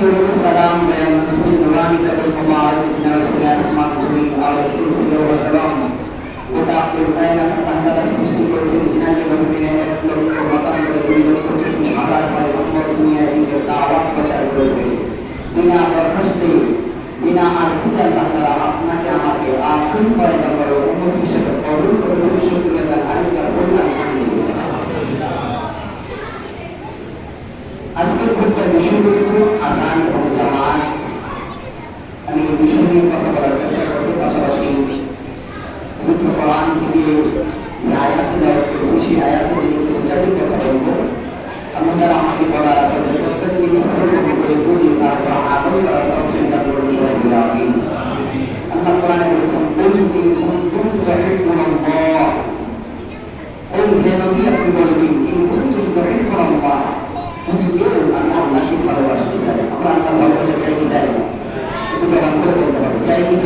يرد السلام بين المسلمين المبارك من رسول الله المقبول على شمسه وتبعه وتعقل بين أهل السجن والسجن لمؤمن يطلب ومطعم الذين يقتلون على خير أمور دنيائية دعوة وتعبد বিনা দরখাস্তে বিনা আর্থিতে আল্লাহ তারা আপনাকে আমাকে আসল করে তারপরে উন্নত হিসেবে কবুল করেছেন শুক্রিয়া তার আরেকবার বললাম আমরা আগামী কাল আল্লাহ চিন্তা করব সবাই আমি আল্লাহ কোরআনে বলেছেন কুল ইন ভালোবাসতে চাই আমরা আল্লাহ ভালোবাসতে চাই কি চাই না করে বলতে পারো চাই কি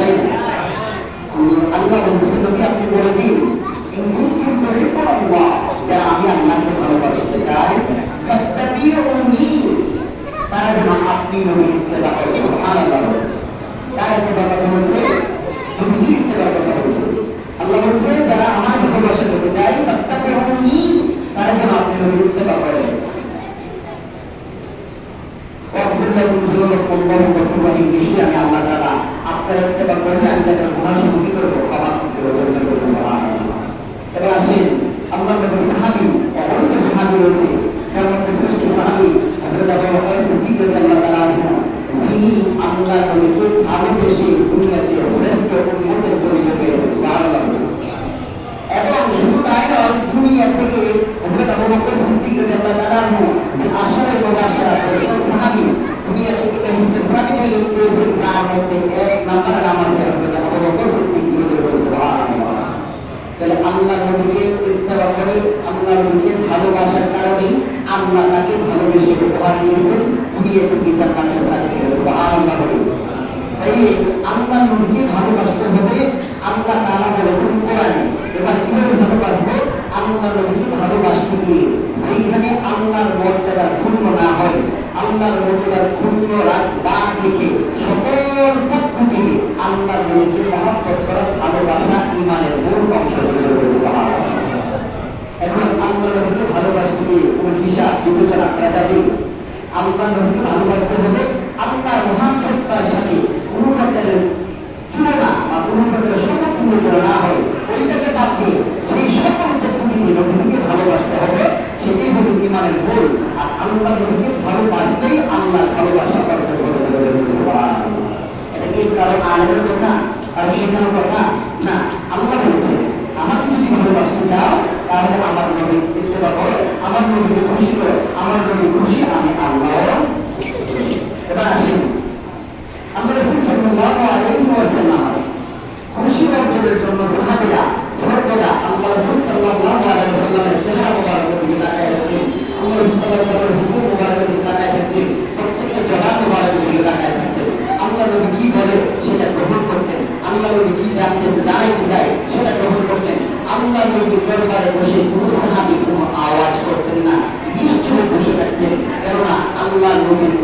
আপনি নবী ইত্তেবা করে সুবহানাল্লাহ তারা ইত্তেবা কথা বলছে নবীজি ইত্তেবার কথা বলছে আল্লাহ বলছে আল্লাহ আপনার আল্লাহ নবীর যার মধ্যে শ্রেষ্ঠ সাহাবী হযরত আবু বকর সিদ্দিক রাদিয়াল্লাহু তাআলা আনহু যিনি আল্লাহ নবীকে ভালোবেসে দুনিয়াতে শ্রেষ্ঠ উম্মতের পরিচয় সুবহানাল্লাহ এবং শুধু তাই নয় দুনিয়া থেকে যে থেকে পেয়েছেন তার মধ্যে এক নাম্বার নাম আছে আল্লাহ নবীকে ইত্তেবা করে আল্লাহ নবীকে ভালোবাসার কারণে আল্লাহ তাকে ভালোবেসে উপহার থেকে তার কাছে সার্টিফিকেট সুবহানাল্লাহ তাই আল্লাহ ভালোবাসতে হবে। আল্লাহ তাআলা বলেছেন কোরআনে, এবার কীভাবে ভালোবাসবো? আল্লাহ ভালোবাসতে গিয়ে সেইখানে আল্লাহর ক্ষুণ্ণ না হয়। আল্লাহর মর্যাদার ক্ষুণ্ণ রাত বাদ রেখে সকল পদ্ধতি আল্লাহ নবীকে মহব্বত করা, ভালোবাসা, ইমানের মূল অংশ হয়ে রয়েছে এখন আল্লাহ নবীকে ভালোবাসতে গিয়ে কোনো হিসাব বিবেচনা করা যাবে। আল্লাহ নবীকে ভালোবাসতে হবে। আল্লাহর মহান সত্তার সাথে কোনো তুলনা বা কোনো প্রকারের সমতুল্য না হয়। ওইটাকে বাদ দিয়ে সেই সকল পদ্ধতিতে নবীকে ভালোবাসতে হবে, সেটাই হলো ইমানের মূল আর আল্লাহ নবীকে ভালোবাসলেই আল্লাহর ভালোবাসা করতে হবে। এটা কি কারও আলেমের কথা? কারও শেখানোর কথা? আল্লাহ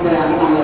programa